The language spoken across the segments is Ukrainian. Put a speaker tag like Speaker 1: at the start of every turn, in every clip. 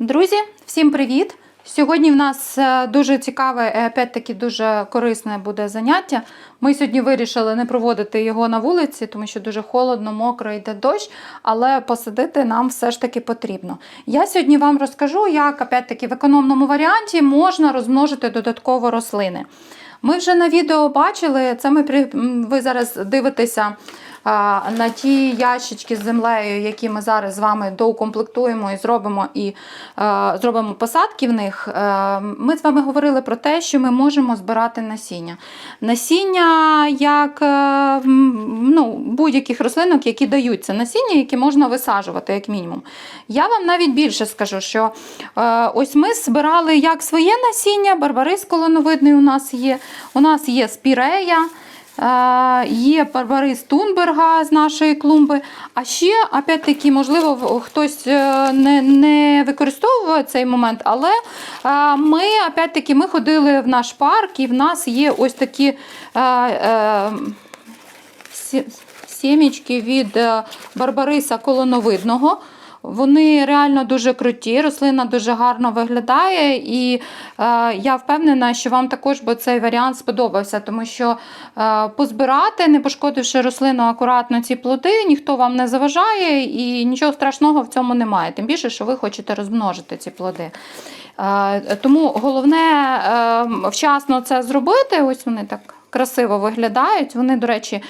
Speaker 1: Друзі, всім привіт! Сьогодні в нас е, дуже цікаве, і опять-таки дуже корисне буде заняття. Ми сьогодні вирішили не проводити його на вулиці, тому що дуже холодно, мокро, йде дощ, але посадити нам все ж таки потрібно. Я сьогодні вам розкажу, як опять-таки в економному варіанті можна розмножити додатково рослини. Ми вже на відео бачили, це ми ви зараз дивитеся на ті ящички з землею, які ми зараз з вами доукомплектуємо і зробимо і е, зробимо посадки в них. Е, ми з вами говорили про те, що ми можемо збирати насіння. Насіння як е, ну, будь-яких рослинок, які даються насіння, які можна висаджувати, як мінімум. Я вам навіть більше скажу, що ось ми збирали як своє насіння, барбарис колоновидний у нас є, у нас є спірея. Е, Є Барбарис Тунберга з нашої клумби. А ще, опять-таки, можливо, хтось е, не, не використовує цей момент, але е, ми, опять-таки, ми ходили в наш парк, і в нас є ось такі. сімечки від Барбариса колоновидного. Вони реально дуже круті, рослина дуже гарно виглядає, і е, я впевнена, що вам також би цей варіант сподобався, тому що е, позбирати, не пошкодивши рослину акуратно ці плоди, ніхто вам не заважає і нічого страшного в цьому немає. Тим більше, що ви хочете розмножити ці плоди. Е, тому головне е, вчасно це зробити. Ось вони так красиво виглядають. Вони, до речі,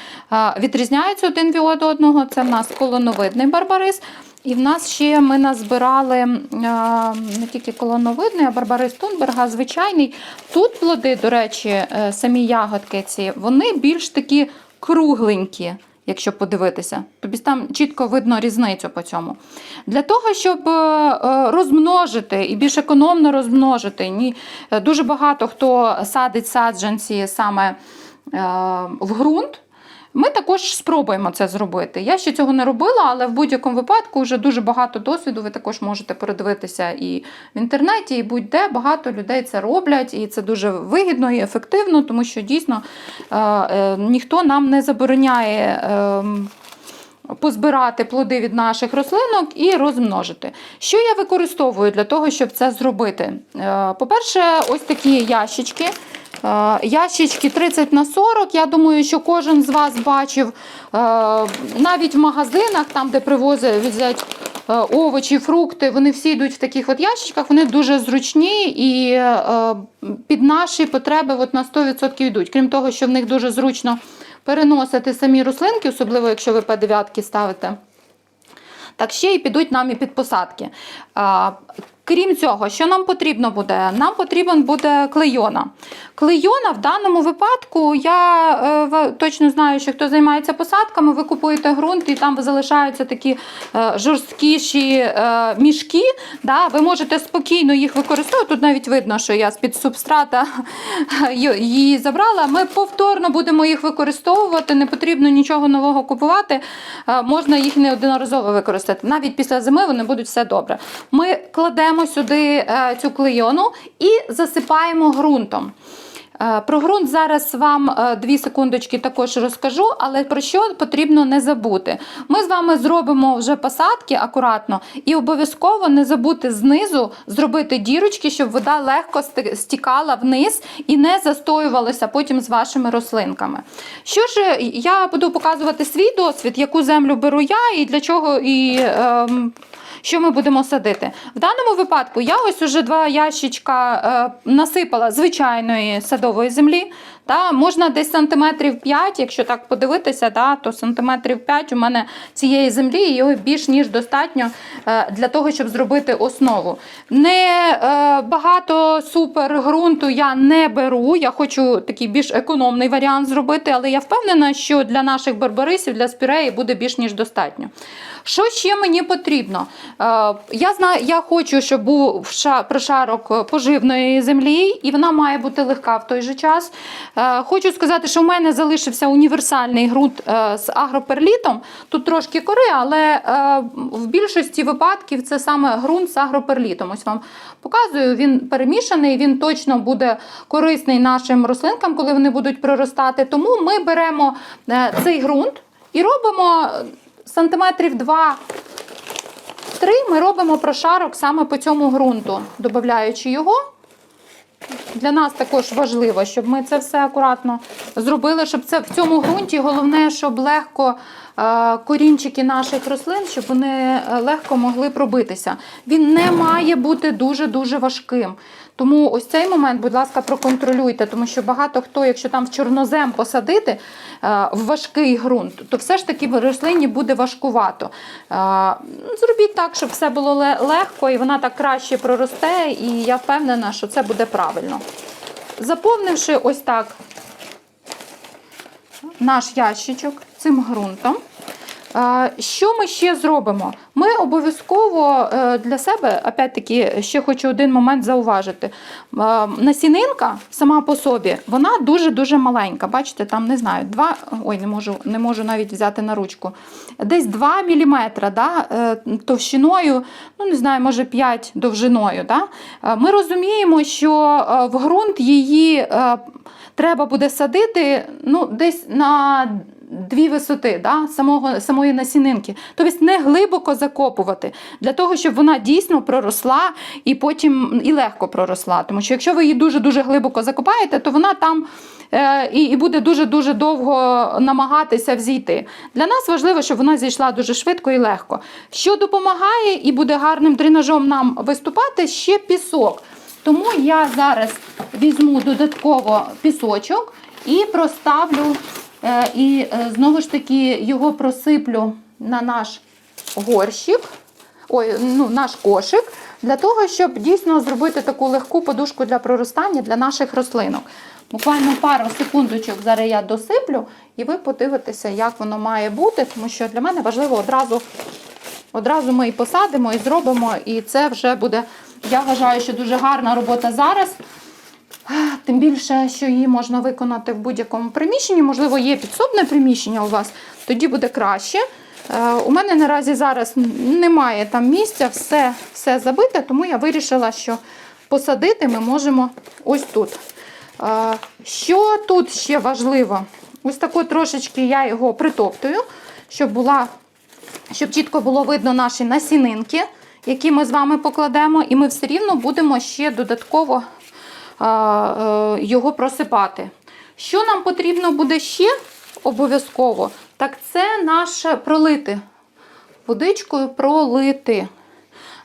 Speaker 1: відрізняються один від одного. Це в нас колоновидний барбарис. І в нас ще ми назбирали не тільки колоновидний, а барбарис Тунберга, звичайний. Тут плоди, до речі, е, самі ягодки ці, вони більш такі кругленькі. Якщо подивитися, тобі там чітко видно різницю по цьому. Для того, щоб е, е, розмножити і більш економно розмножити, ні, е, дуже багато хто садить саджанці саме в ґрунт. Ми також спробуємо це зробити. Я ще цього не робила, але в будь-якому випадку вже дуже багато досвіду. Ви також можете передивитися і в інтернеті, і будь-де багато людей це роблять, і це дуже вигідно і ефективно, тому що дійсно е, е, ніхто нам не забороняє. Е, позбирати плоди від наших рослинок і розмножити. Що я використовую для того, щоб це зробити? Е, По-перше, ось такі ящички. Е, Ящички 30 на 40. Я думаю, що кожен з вас бачив е, навіть в магазинах, там, де привозять овочі, фрукти, вони всі йдуть в таких от ящичках, вони дуже зручні і е, під наші потреби от на 100% йдуть. Крім того, що в них дуже зручно переносити самі рослинки, особливо якщо ви П9 ставите. Так ще й підуть нам і під посадки. Крім цього, що нам потрібно буде? Нам потрібен буде клейона. Клейона в даному випадку, я е, точно знаю, що хто займається посадками, ви купуєте ґрунт і там залишаються такі е, жорсткіші е, мішки. Да? Ви можете спокійно їх використовувати. Тут навіть видно, що я з-під субстрата її забрала. Ми повторно будемо їх використовувати, не потрібно нічого нового купувати. Е, Можна їх неодноразово використати. Навіть після зими вони будуть все добре. Ми кладемо сюди е, цю клейону і засипаємо ґрунтом. Е, Про ґрунт зараз вам е, дві секундочки також розкажу, але про що потрібно не забути. Ми з вами зробимо вже посадки акуратно і обов'язково не забути знизу зробити дірочки, щоб вода легко стікала вниз і не застоювалася потім з вашими рослинками. Що ж, я буду показувати свій досвід, яку землю беру я і для чого і. ем, що ми будемо садити? В даному випадку я ось уже два ящичка е, насипала звичайної садової землі. Та, можна десь сантиметрів 5, якщо так подивитися, да, то сантиметрів 5 у мене цієї землі і його більш ніж достатньо е, для того, щоб зробити основу. Не е, багато супер я не беру. Я хочу такий більш економний варіант зробити, але я впевнена, що для наших барбарисів, для спіреї буде більш ніж достатньо. Що ще мені потрібно? Е, Я знаю, я хочу, щоб був прошарок поживної землі, і вона має бути легка в той же час. Е, Хочу сказати, що в мене залишився універсальний ґрунт е, з агроперлітом. Тут трошки кори, але е, в більшості випадків це саме ґрунт з агроперлітом. Ось вам показую, він перемішаний, він точно буде корисний нашим рослинкам, коли вони будуть проростати. Тому ми беремо е, цей ґрунт і робимо сантиметрів 2 три ми робимо прошарок саме по цьому ґрунту, додаючи його. Для нас також важливо, щоб ми це все акуратно зробили, щоб це в цьому ґрунті головне, щоб легко е, корінчики наших рослин, щоб вони е, легко могли пробитися. Він не має бути дуже-дуже важким. Тому ось цей момент, будь ласка, проконтролюйте, тому що багато хто, якщо там в чорнозем посадити е, в важкий ґрунт, то все ж таки в рослині буде важкувато. Е, Зробіть так, щоб все було легко і вона так краще проросте, і я впевнена, що це буде правильно. Заповнивши ось так наш ящичок цим ґрунтом. Що ми ще зробимо? Ми обов'язково е, для себе, опять-таки, ще хочу один момент зауважити. Е, Насінинка сама по собі, вона дуже-дуже маленька. Бачите, там не знаю, 2, ой, не можу, не можу навіть взяти на ручку. Десь 2 мм да, е, товщиною, ну не знаю, може 5 довжиною. Да? Ми розуміємо, що в ґрунт її треба буде садити ну, десь на дві висоти да, самого, самої насінинки. Тобто не глибоко закопувати, для того, щоб вона дійсно проросла і потім і легко проросла. Тому що якщо ви її дуже-дуже глибоко закопаєте, то вона там е, і, буде дуже-дуже довго намагатися взійти. Для нас важливо, щоб вона зійшла дуже швидко і легко. Що допомагає і буде гарним дренажом нам виступати, ще пісок. Тому я зараз візьму додатково пісочок і проставлю, і е, знову ж таки його просиплю на наш горщик, ой, ну, наш кошик, для того, щоб дійсно зробити таку легку подушку для проростання для наших рослинок. Буквально пару секундочок зараз я досиплю, і ви подивитеся, як воно має бути, тому що для мене важливо одразу Одразу ми і посадимо, і зробимо, і це вже буде, я вважаю, що дуже гарна робота зараз. Тим більше, що її можна виконати в будь-якому приміщенні. Можливо, є підсобне приміщення у вас, тоді буде краще. Е, У мене наразі зараз немає там місця, все, все забите, тому я вирішила, що посадити ми можемо ось тут. Е, Що тут ще важливо? Ось тако трошечки я його притоптую, щоб була щоб чітко було видно наші насінинки, які ми з вами покладемо, і ми все рівно будемо ще додатково його просипати. Що нам потрібно буде ще обов'язково, так це наше пролити. Водичкою пролити.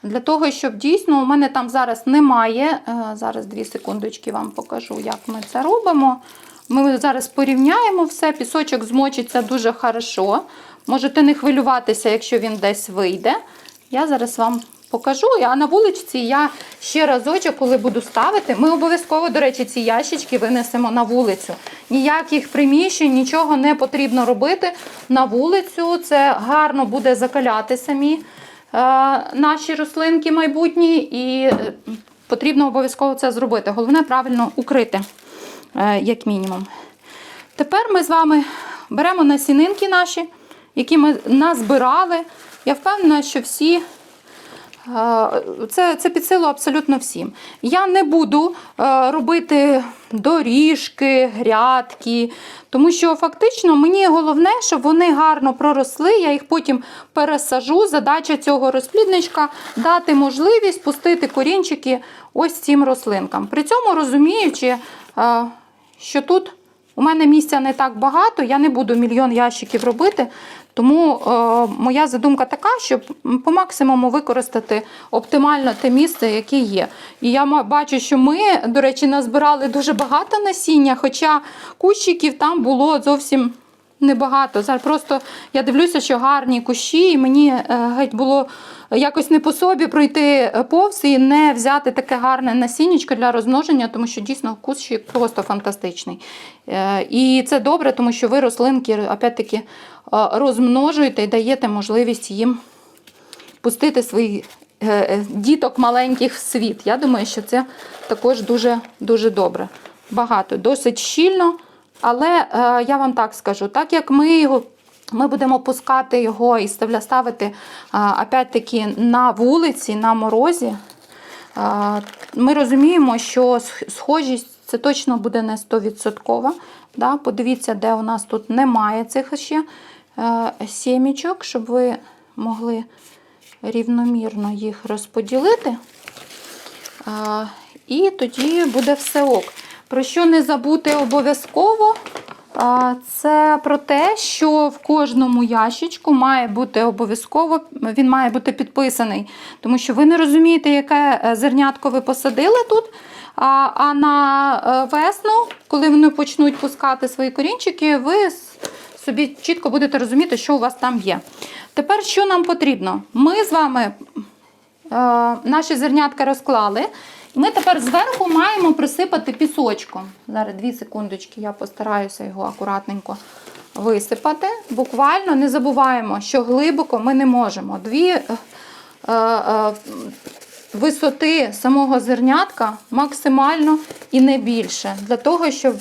Speaker 1: Для того, щоб дійсно, у мене там зараз немає. е, Зараз дві секундочки вам покажу, як ми це робимо. Ми зараз порівняємо все, пісочок змочиться дуже хорошо. Можете не хвилюватися, якщо він десь вийде. Я зараз вам покажу. А на вуличці я ще разочок, коли буду ставити, ми обов'язково, до речі, ці ящички винесемо на вулицю. Ніяких приміщень, нічого не потрібно робити на вулицю. Це гарно буде закаляти самі е, наші рослинки майбутні, і е, потрібно обов'язково це зробити. Головне правильно укрити, е, як мінімум. Тепер ми з вами беремо насінинки наші, які ми назбирали. Я впевнена, що всі. Це, це під силу абсолютно всім. Я не буду е, робити доріжки, грядки, тому що фактично мені головне, щоб вони гарно проросли. Я їх потім пересажу. Задача цього розплідничка дати можливість пустити корінчики ось цим рослинкам. При цьому розуміючи, е, що тут у мене місця не так багато, я не буду мільйон ящиків робити. Тому е, моя задумка така, щоб по максимуму використати оптимально те місце, яке є. І я бачу, що ми, до речі, назбирали дуже багато насіння, хоча кущиків там було зовсім небагато. Зараз просто я дивлюся, що гарні кущі, і мені е, геть було якось не по собі пройти повз і не взяти таке гарне насіннячко для розмноження, тому що дійсно кущик просто фантастичний. Е, І це добре, тому що ви рослинки опять-таки е, розмножуєте і даєте можливість їм пустити своїх е, е, діток маленьких в світ. Я думаю, що це також дуже, дуже добре. Багато, досить щільно. Але е, я вам так скажу, так як ми його. Ми будемо пускати його і ставити опять-таки на вулиці, на морозі. Ми розуміємо, що схожість це точно буде не 100%. Да? Подивіться, де у нас тут немає цих ще е, сімічок, щоб ви могли рівномірно їх розподілити. І тоді буде все ок. Про що не забути обов'язково, це про те, що в кожному ящичку має бути обов'язково, він має бути підписаний. Тому що ви не розумієте, яке е, зернятко ви посадили тут. А, на е, весну, коли вони почнуть пускати свої корінчики, ви собі чітко будете розуміти, що у вас там є. Тепер що нам потрібно? Ми з вами е, наші зернятка розклали. Ми тепер зверху маємо присипати пісочком. Зараз дві секундочки, я постараюся його акуратненько висипати. Буквально не забуваємо, що глибоко ми не можемо. Дві е, е, е, висоти самого зернятка максимально і не більше, для того, щоб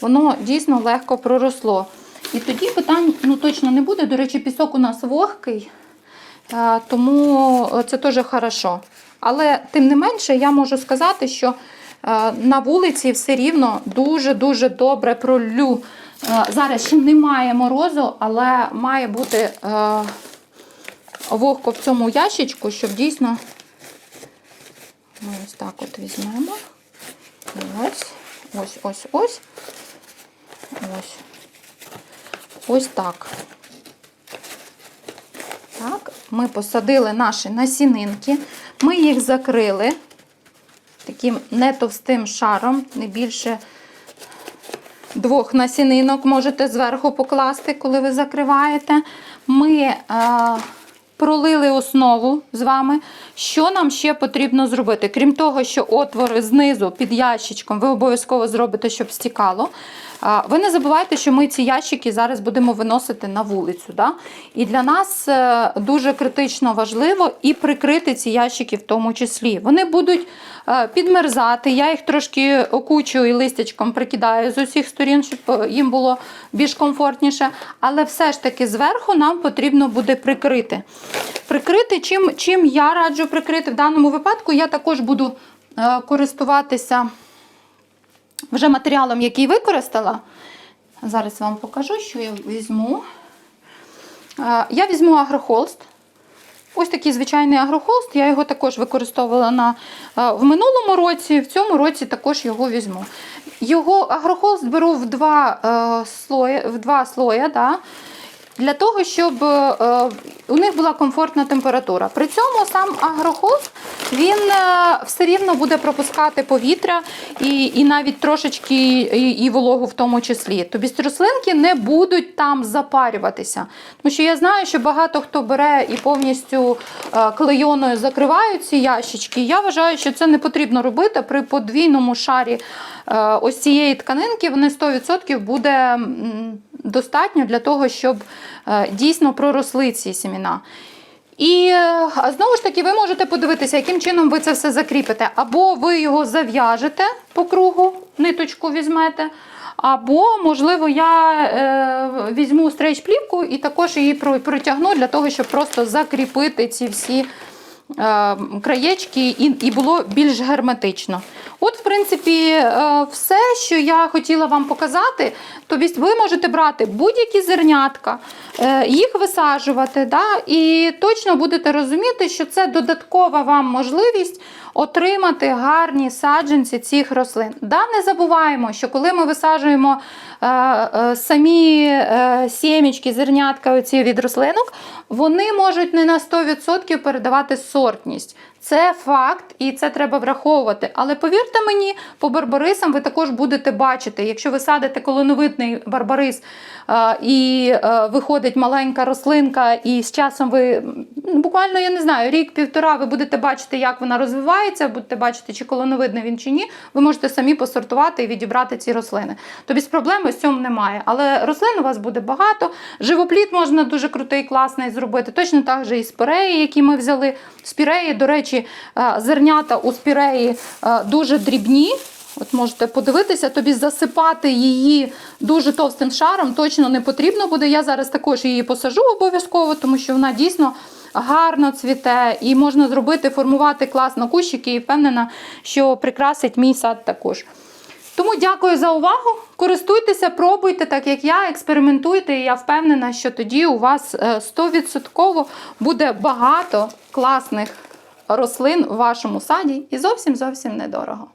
Speaker 1: воно дійсно легко проросло. І тоді питань ну, точно не буде. До речі, пісок у нас вогкий. Е, Тому це теж хорошо. Але тим не менше, я можу сказати, що е, на вулиці все рівно дуже-дуже добре пролю. Е, Зараз ще немає морозу, але має бути е, вогко в цьому ящичку, щоб дійсно ось так от візьмемо. Ось, ось, ось, ось. Ось. Ось так. Так, ми посадили наші насінинки, ми їх закрили таким не товстим шаром, не більше двох насінинок можете зверху покласти, коли ви закриваєте. Ми е, пролили основу з вами. Що нам ще потрібно зробити? Крім того, що отвори знизу під ящичком ви обов'язково зробите, щоб стікало. Ви не забувайте, що ми ці ящики зараз будемо виносити на вулицю. Да? І для нас е, дуже критично важливо і прикрити ці ящики в тому числі. Вони будуть е, підмерзати. Я їх трошки окучую і листячком прикидаю з усіх сторін, щоб е, їм було більш комфортніше. Але все ж таки зверху нам потрібно буде прикрити. Прикрити, чим, чим я раджу прикрити в даному випадку, я також буду користуватися вже матеріалом, який використала. Зараз вам покажу, що я візьму. Е, Я візьму агрохолст. Ось такий звичайний агрохолст. Я його також використовувала на, е, в минулому році, в цьому році також його візьму. Його агрохолст беру в два, е, слої, в два слоя. Да? Для того, щоб е, у них була комфортна температура. При цьому сам агрохолст він е, все рівно буде пропускати повітря і, і навіть трошечки і, і вологу в тому числі. Тобто рослинки не будуть там запарюватися. Тому що я знаю, що багато хто бере і повністю е, клейоною закривають ці ящички. Я вважаю, що це не потрібно робити при подвійному шарі е, ось цієї тканинки. Вони 100% буде достатньо для того, щоб дійсно проросли ці сіміна. І е, знову ж таки, ви можете подивитися, яким чином ви це все закріпите. Або ви його зав'яжете по кругу, ниточку візьмете, або, можливо, я е, візьму стрейч-плівку і також її протягну для того, щоб просто закріпити ці всі е, краєчки і, і було більш герметично. От, в принципі, е, все, що я хотіла вам показати. Тобто ви можете брати будь-які зернятка, е, їх висаджувати, да, і точно будете розуміти, що це додаткова вам можливість отримати гарні саджанці цих рослин. Да, не забуваємо, що коли ми висаджуємо е, самі сімечки, зернятка оці від рослинок, вони можуть не на 100% передавати сортність. Це факт, і це треба враховувати. Але повірте мені, по барбарисам ви також будете бачити, якщо ви садите колоновитний барбарис е, і е, виходить маленька рослинка, і з часом ви буквально, я не знаю, рік-півтора, ви будете бачити, як вона розвивається, будете бачити, чи колоновидний він чи ні. Ви можете самі посортувати і відібрати ці рослини. Тобі з проблеми з цьому немає. Але рослин у вас буде багато. Живопліт можна дуже крутий, класний зробити. Точно так же і спіреї, які ми взяли. Спіреї, до речі, е, зернята у спіреї е, дуже дрібні. От можете подивитися, тобі засипати її дуже товстим шаром точно не потрібно буде. Я зараз також її посажу обов'язково, тому що вона дійсно гарно цвіте і можна зробити, формувати класно кущики і впевнена, що прикрасить мій сад також. Тому дякую за увагу. Користуйтеся, пробуйте, так як я, експериментуйте. І я впевнена, що тоді у вас е, 100% буде багато класних рослин в вашому саді і зовсім зовсім недорого.